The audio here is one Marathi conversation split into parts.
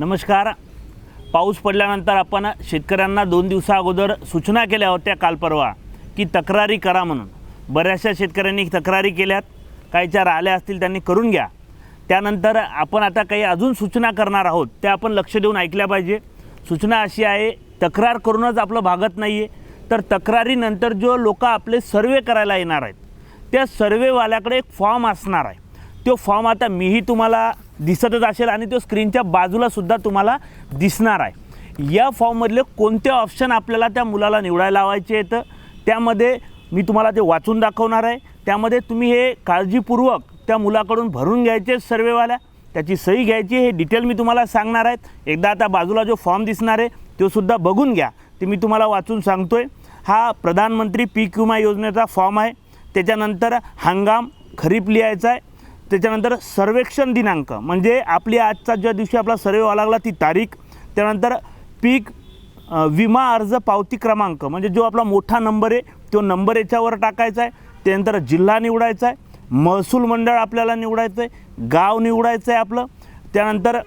नमस्कार. पाऊस पडल्यानंतर आपण शेतकऱ्यांना दोन दिवसा अगोदर सूचना केल्या होत्या काल परवा की तक्रारी करा म्हणून. बऱ्याचशा शेतकऱ्यांनी तक्रारी केल्यात. काहीच्या राहिल्या असतील त्यांनी करून घ्या. त्यानंतर आपण आता काही अजून सूचना करणार आहोत त्या आपण लक्ष देऊन ऐकल्या पाहिजे. सूचना अशी आहे तक्रार करूनच आपलं भागत नाही आहे तर तक्रारीनंतर जो लोक आपले सर्वे करायला येणार आहेत त्या सर्वेवाल्याकडे एक फॉर्म असणार आहे. तो फॉर्म आता मीही तुम्हाला दिसतच असेल आणि तो स्क्रीनच्या बाजूलासुद्धा तुम्हाला दिसणार आहे. या फॉर्ममधले कोणते ऑप्शन आपल्याला त्या मुलाला निवडायला लावायचे आहेत त्यामध्ये मी तुम्हाला ते वाचून दाखवणार आहे. त्यामध्ये तुम्ही हे काळजीपूर्वक त्या मुलाकडून भरून घ्यायचे सर्वेवाल्या. त्याची सही घ्यायची हे डिटेल मी तुम्हाला सांगणार आहेत. एकदा आता बाजूला जो फॉर्म दिसणार आहे तो सुद्धा बघून घ्या. ते मी तुम्हाला वाचून सांगतो आहे हा प्रधानमंत्री पीक विमा योजनेचा फॉर्म आहे. त्याच्यानंतर हंगाम खरीप लिहायचा आहे. त्याच्यानंतर सर्वेक्षण दिनांक म्हणजे आपली आजचा ज्या दिवशी आपला सर्वे व्हावा लागला ती तारीख त्यानंतर पीक विमा अर्ज पावती क्रमांक म्हणजे जो आपला मोठा नंबर आहे तो नंबर याच्यावर टाकायचा आहे. त्यानंतर जिल्हा निवडायचा आहे महसूल मंडळ आपल्याला निवडायचं आहे गाव निवडायचं आहे आपलं. त्यानंतर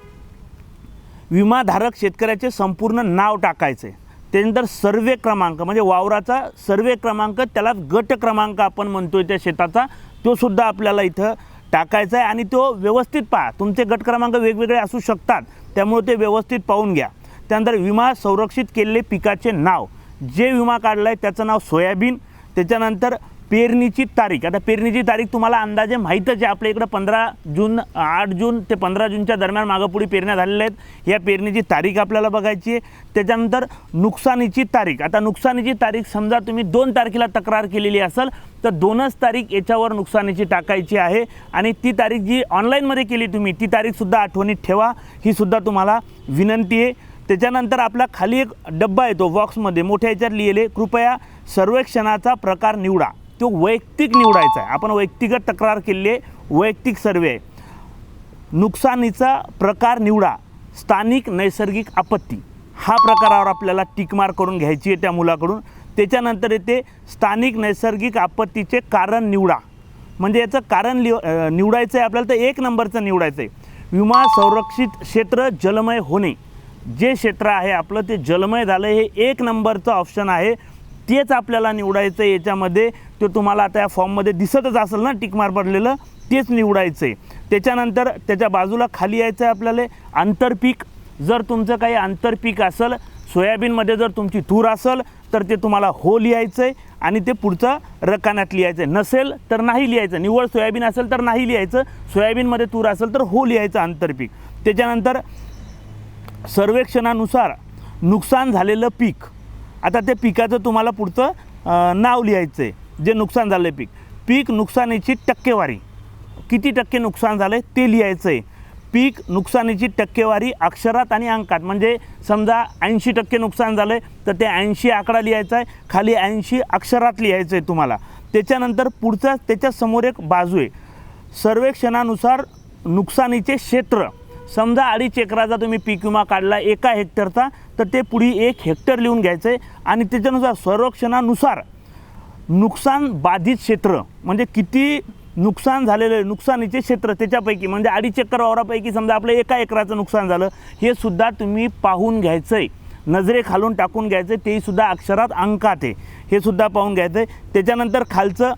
विमाधारक शेतकऱ्याचे संपूर्ण नाव टाकायचे त्यानंतर सर्वे क्रमांक म्हणजे वावराचा सर्वे क्रमांक त्याला गट क्रमांक आपण म्हणतो आहे त्या शेताचा तो सुद्धा आपल्याला इथं टाकायचा आहे आणि तो व्यवस्थित पहा. तुमचे गट क्रमांक वेगवेगळे असू शकतात. त्यामुळे ते व्यवस्थित पाहून घ्या. त्यानंतर विमा संरक्षित केलेले पिकाचे नाव. जे विमा काढला आहे त्याचं नाव सोयाबीन. त्याच्यानंतर पेरणीची तारीख. आता पेरणीची तारीख तुम्हाला अंदाजे माहीतच आहे. आपल्या इकडं पंधरा जून आठ जून ते पंधरा जूनच्या दरम्यान मागंपुढी पेरण्या झालेल्या आहेत. या पेरणीची तारीख आपल्याला बघायची आहे. त्याच्यानंतर नुकसानीची तारीख. आता नुकसानीची तारीख समजा तुम्ही दोन तारखेला तक्रार केलेली असेल तर दोनच तारीख याच्यावर नुकसानीची टाकायची आहे. आणि ती तारीख जी ऑनलाईनमध्ये केली तुम्ही ती तारीखसुद्धा आठवणीत ठेवा. ही सुद्धा तुम्हाला विनंती आहे. त्याच्यानंतर आपला खाली एक डब्बा येतो बॉक्समध्ये मोठ्या याच्यात लिहिले कृपया सर्वेक्षणाचा प्रकार निवडा. तो वैयक्तिक निवडायचा आहे. आपण वैयक्तिक तक्रार केली आहे वैयक्तिक सर्वे आहे. नुकसानीचा प्रकार निवडा स्थानिक नैसर्गिक आपत्ती. हा प्रकारावर आपल्याला टिकमार करून घ्यायची आहे त्या मुलाकडून. त्याच्यानंतर येते स्थानिक नैसर्गिक आपत्तीचे कारण निवडा. म्हणजे याचं कारण लिव निवडायचं आहे आपल्याला तर एक नंबरचं निवडायचं आहे. विमा संरक्षित क्षेत्र जलमय होणे. जे क्षेत्र आहे आपलं ते जलमय झालं हे एक नंबरचं ऑप्शन आहे. तेच आपल्याला निवडायचं आहे याच्यामध्ये ते तुम्हाला आता या फॉर्ममध्ये दिसतच असेल ना टिकमार पडलेलं तेच निवडायचं आहे त्याच्यानंतर त्याच्या बाजूला खाली यायचं आहे आपल्याला आंतरपीक. जर तुमचं काही आंतरपीक असेल सोयाबीनमध्ये जर तुमची तूर असेल तर ते तुम्हाला हो लिहायचं आहे आणि ते पुढचं रकान्यात लिहायचं आहे नसेल तर नाही लिहायचं. निव्वळ सोयाबीन असेल तर नाही लिहायचं. सोयाबीनमध्ये तूर असेल तर हो लिहायचं आंतरपीक. त्याच्यानंतर सर्वेक्षणानुसार नुकसान झालेलं पीक. आता त्या पिकाचं तुम्हाला पुढचं नाव लिहायचं आहे जे नुकसान झालं आहे पीक. पीक नुकसानीची टक्केवारी. किती टक्के नुकसान झालं आहे ते लिहायचं आहे पीक नुकसानीची टक्केवारी अक्षरात आणि अंकात. म्हणजे समजा ऐंशी टक्के नुकसान झालं आहे तर ते ऐंशी आकडा लिहायचा आहे खाली ऐंशी अक्षरात लिहायचं आहे तुम्हाला. त्याच्यानंतर पुढचा त्याच्यासमोर एक बाजू आहे सर्वेक्षणानुसार नुकसानीचे क्षेत्र. समजा अडीच एकराचा तुम्ही पीक विमा काढला एका हेक्टरचा तर ते पुढे एक हेक्टर लिहून घ्यायचं आहे आणि त्याच्यानुसार संरक्षणानुसार नुकसान बाधित क्षेत्र म्हणजे किती नुकसान झालेलं आहे नुकसानीचे क्षेत्र त्याच्यापैकी म्हणजे अडीच एकर वावरापैकी समजा आपलं एका एकराचं नुकसान झालं हे सुद्धा तुम्ही पाहून घ्यायचं आहे नजरे खालून टाकून घ्यायचं आहे तेही सुद्धा अक्षरात अंकात आहे. हे सुद्धा पाहून घ्यायचं आहे त्याच्यानंतर खालचं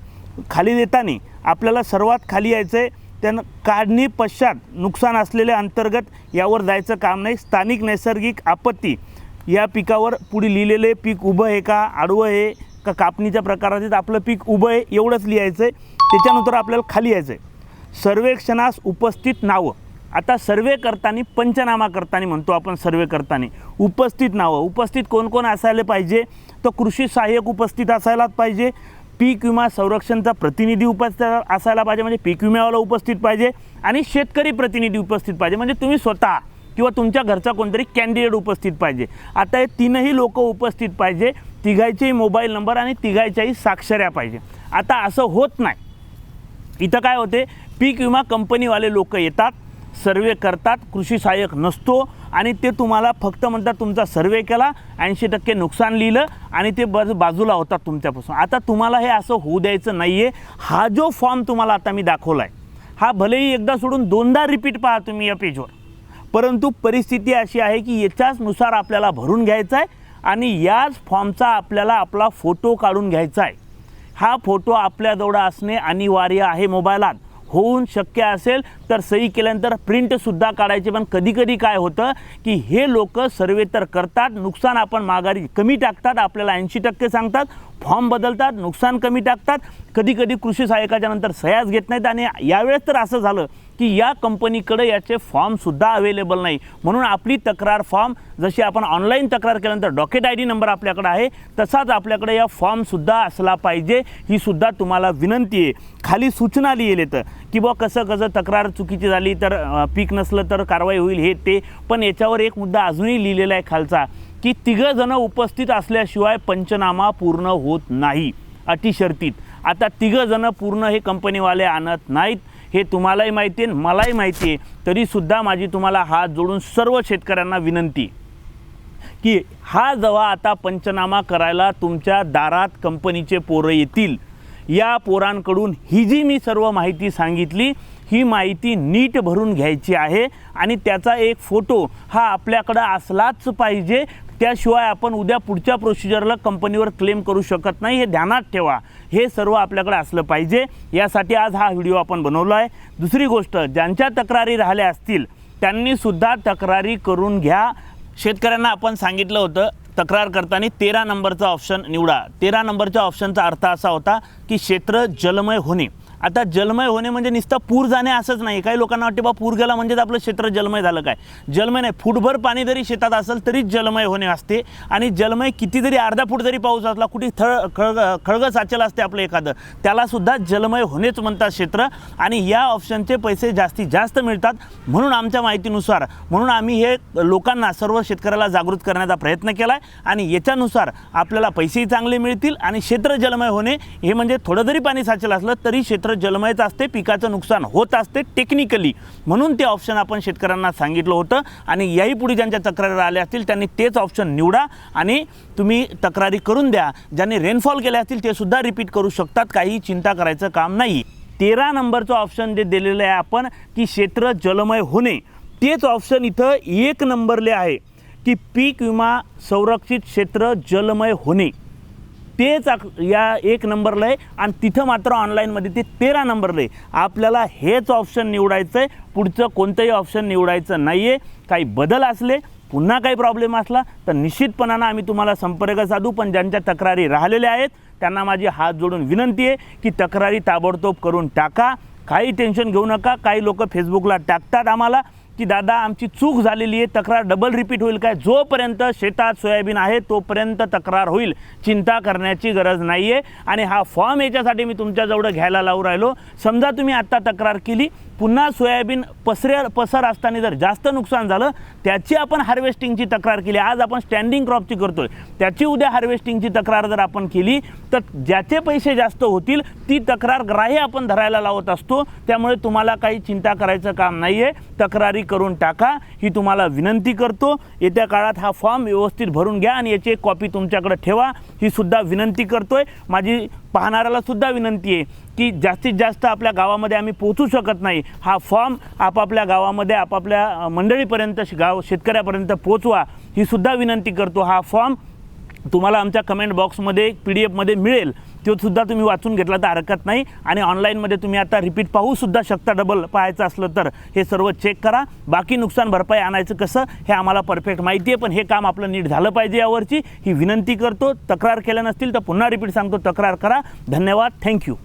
खाली देताना आपल्याला सर्वात खाली यायचं आहे त्यानं काढणी पश्चात नुकसान असलेले अंतर्गत यावर जायचं काम नाही. स्थानिक नैसर्गिक आपत्ती या पिकावर पुढे लिहिलेले पीक उभं आहे का? आडवं आहे का? कापणीच्या प्रकारात तर आपलं पीक उभं आहे? एवढंच लिहायचं आहे त्याच्यानंतर आपल्याला खाली यायचं आहे सर्वेक्षणास उपस्थित नावं. आता सर्वे करताना पंचनामा करताना म्हणतो आपण सर्वे करताना. उपस्थित नावं. उपस्थित कोण कोण असायला पाहिजे? तर कृषी सहाय्यक उपस्थित असायलाच पाहिजे. पीक विमा संरक्षणचा प्रतिनिधी उपस्थित असायला पाहिजे म्हणजे पीक विम्यावाला उपस्थित पाहिजे आणि शेतकरी प्रतिनिधी उपस्थित पाहिजे. म्हणजे तुम्ही स्वतः किंवा तुमच्या घरचा कोणतरी कॅन्डिडेट उपस्थित पाहिजे. आता हे तीनही लोक उपस्थित पाहिजे. तिघायचेही मोबाईल नंबर आणि तिघायच्याही साक्षऱ्या पाहिजे. आता असं होत नाही. इथं काय होते? पीक विमा कंपनीवाले लोक येतात सर्वे करतात कृषी सहाय्यक नसतो आणि ते तुम्हाला फक्त म्हणतात तुमचा सर्वे केला ऐंशी टक्के नुकसान लिहिलं आणि ते बस बाजूला होतात तुमच्यापासून. आता तुम्हाला हे असं होऊ द्यायचं नाही आहे हा जो फॉर्म तुम्हाला आता मी दाखवला आहे हा भलेही एकदा सोडून दोनदा रिपीट पहा तुम्ही या पेजवर परंतु परिस्थिती अशी आहे की याच्याचनुसार आपल्याला भरून घ्यायचा आहे आणि याच फॉर्मचा आपल्याला आपला फोटो काढून घ्यायचा आहे हा फोटो आपल्याजवळ असणे अनिवार्य आहे मोबाईलात. होऊन शक्य असेल तर सही केल्यानंतर प्रिंटसुद्धा काढायचे. पण कधीकधी काय होतं की हे लोक सर्वे तर करतात नुकसान आपण माघारी कमी टाकतात आपल्याला ऐंशी टक्के सांगतात फॉर्म बदलतात नुकसान कमी टाकतात. कधी कधी कृषी सहाय्यकाच्या नंतर सह्याच घेत नाहीत आणि यावेळेस तर असं झालं की या कंपनीकडे याचे फॉर्मसुद्धा अवेलेबल नाही. म्हणून आपली तक्रार फॉर्म जशी आपण ऑनलाईन तक्रार केल्यानंतर डॉकेट आय डी नंबर आपल्याकडे आहे तसाच आपल्याकडे या फॉर्मसुद्धा असला पाहिजे ही सुद्धा तुम्हाला विनंती आहे. खाली सूचना लिहिली येतं की बुवा कसं कसं तक्रार चुकीची झाली तर पीक नसलं तर कारवाई होईल हे ते. पण याच्यावर एक मुद्दा अजूनही लिहिलेला आहे खालचा. की तिघंजणं उपस्थित असल्याशिवाय पंचनामा पूर्ण होत नाही. अटी शर्तीत. आता तिघंजणं पूर्ण हे कंपनीवाले आणत नाहीत हे तुम्हालाही माहिती आहे मलाही माहिती आहे. तरीसुद्धा माझी तुम्हाला हात जोडून सर्व शेतकऱ्यांना विनंती की हा जेव्हा आता पंचनामा करायला तुमच्या दारात कंपनीचे पोरं येतील. या पोरांकडून ही जी मी सर्व माहिती सांगितली ही माहिती नीट भरून घ्यायची आहे आणि त्याचा एक फोटो हा आपल्याकडं असलाच पाहिजे त्याशिवाय आपण उद्या पुढच्या प्रोसिजरला कंपनीवर क्लेम करू शकत नाही. हे ध्यानात ठेवा. हे सर्व आपल्याकडे असलं पाहिजे. यासाठी आज हा व्हिडिओ आपण बनवला आहे. दुसरी गोष्ट ज्यांच्या तक्रारी राहिल्या असतील त्यांनीसुद्धा तक्रारी करून घ्या. शेतकऱ्यांना आपण सांगितलं होतं तक्रार करताना तेरा नंबरचा ऑप्शन निवडा. तेरा नंबरच्या ऑप्शनचा अर्थ असा होता की क्षेत्र जलमय होणे. आता जलमय होणे म्हणजे नुसतं पूर जाणे असंच नाही. काही लोकांना वाटते बा पूर गेला म्हणजेच आपलं क्षेत्र जलमय झालं काय? जलमय नाही. फुटभर पाणी जरी शेतात असेल तरीच जलमय होणे असते. आणि जलमय किती जरी अर्धा फूट जरी पाऊस असला कुठे थळ खळग खळग साचेल असते आपलं एखादं त्यालासुद्धा जलमय होणेच म्हणतात क्षेत्र. आणि या ऑप्शनचे पैसे जास्तीत जास्त मिळतात. म्हणून आमच्या माहितीनुसार म्हणून आम्ही हे लोकांना सर्व शेतकऱ्याला जागृत करण्याचा प्रयत्न केला आहे आणि याच्यानुसार आपल्याला पैसेही चांगले मिळतील आणि क्षेत्र जलमय होणे हे म्हणजे थोडं जरी पाणी साचेल असलं तरी क्षेत्र जलमयच असते पिकाचं नुकसान होत असते टेक्निकली म्हणून ते ऑप्शन आपण शेतकऱ्यांना सांगितलं होतं आणि याही पुढे ज्यांच्या तक्रारी आल्या असतील त्यांनी तेच ऑप्शन निवडा आणि तुम्ही तक्रारी करून द्या. ज्यांनी रेनफॉल केले असतील ते सुद्धा रिपीट करू शकतात. काही चिंता करायचं काम नाही. तेरा नंबरचं ऑप्शन जे दिलेलं आहे आपण की क्षेत्र जलमय होणे. तेच ऑप्शन इथं एक नंबरले आहे की पीक विमा संरक्षित क्षेत्र जलमय होणे. तेच या एक नंबरला आहे आणि तिथं मात्र ऑनलाईनमध्ये ते तेरा नंबरला आहे. आपल्याला हेच ऑप्शन निवडायचं आहे. पुढचं कोणतंही ऑप्शन निवडायचं नाही आहे काही बदल असले पुन्हा काही प्रॉब्लेम असला तर निश्चितपणानं आम्ही तुम्हाला संपर्क साधू. पण ज्यांच्या तक्रारी राहिलेल्या आहेत त्यांना माझी हात जोडून विनंती आहे की तक्रारी ताबडतोब करून टाका. काही टेन्शन घेऊ नका. काही लोक फेसबुकला टाकतात आम्हाला. की दादा आमची चूक झालेली आहे तक्रार डबल रिपीट होईल काय? जोपर्यंत शेतात सोयाबीन आहे तोपर्यंत तक्रार होईल. चिंता करण्याची गरज नाही आहे आणि हा फॉर्म याच्यासाठी मी तुमच्याजवळ घ्यायला लावून राहिलो. समजा तुम्ही आत्ता तक्रार केली पुन्हा सोयाबीन पसरे पसर असताना जर जास्त नुकसान झालं त्याची आपण हार्वेस्टिंगची तक्रार केली. आज आपण स्टँडिंग क्रॉपची करतोय. त्याची उद्या हार्वेस्टिंगची तक्रार जर आपण केली तर ज्याचे पैसे जास्त होतील ती तक्रार ग्राह्य आपण धरायला लावत असतो. त्यामुळे तुम्हाला काही चिंता करायचं काम नाही आहे तक्रारी करून टाका. ही तुम्हाला विनंती करतो. येत्या काळात हा फॉर्म व्यवस्थित भरून घ्या आणि याची एक कॉपी तुमच्याकडे ठेवा. ही सुद्धा विनंती करतोय. माझी पाहणाऱ्याला सुद्धा विनंती आहे की जास्तीत जास्त आपल्या गावामध्ये आम्ही पोहोचू शकत नाही. हा फॉर्म आपापल्या गावामध्ये आपापल्या मंडळीपर्यंत श- गाव शेतकऱ्यापर्यंत पोचवा ही सुद्धा विनंती करतो. हा फॉर्म तुम्हाला आमच्या कमेंट बॉक्समध्ये पी डी एफमध्ये मिळेल. तो सुद्धा तुम्ही वाचून घेतला तर हरकत नाही. आणि ऑनलाईनमध्ये तुम्ही आता रिपीट पाहूसुद्धा शकता डबल पाहायचं असलं तर. हे सर्व चेक करा. बाकी नुकसान भरपाई आणायचं कसं हे आम्हाला परफेक्ट माहिती आहे. पण हे काम आपलं नीट झालं पाहिजे यावरची. ही विनंती करतो. तक्रार केल्या नसतील तर पुन्हा रिपीट सांगतो. तक्रार करा. धन्यवाद. थँक्यू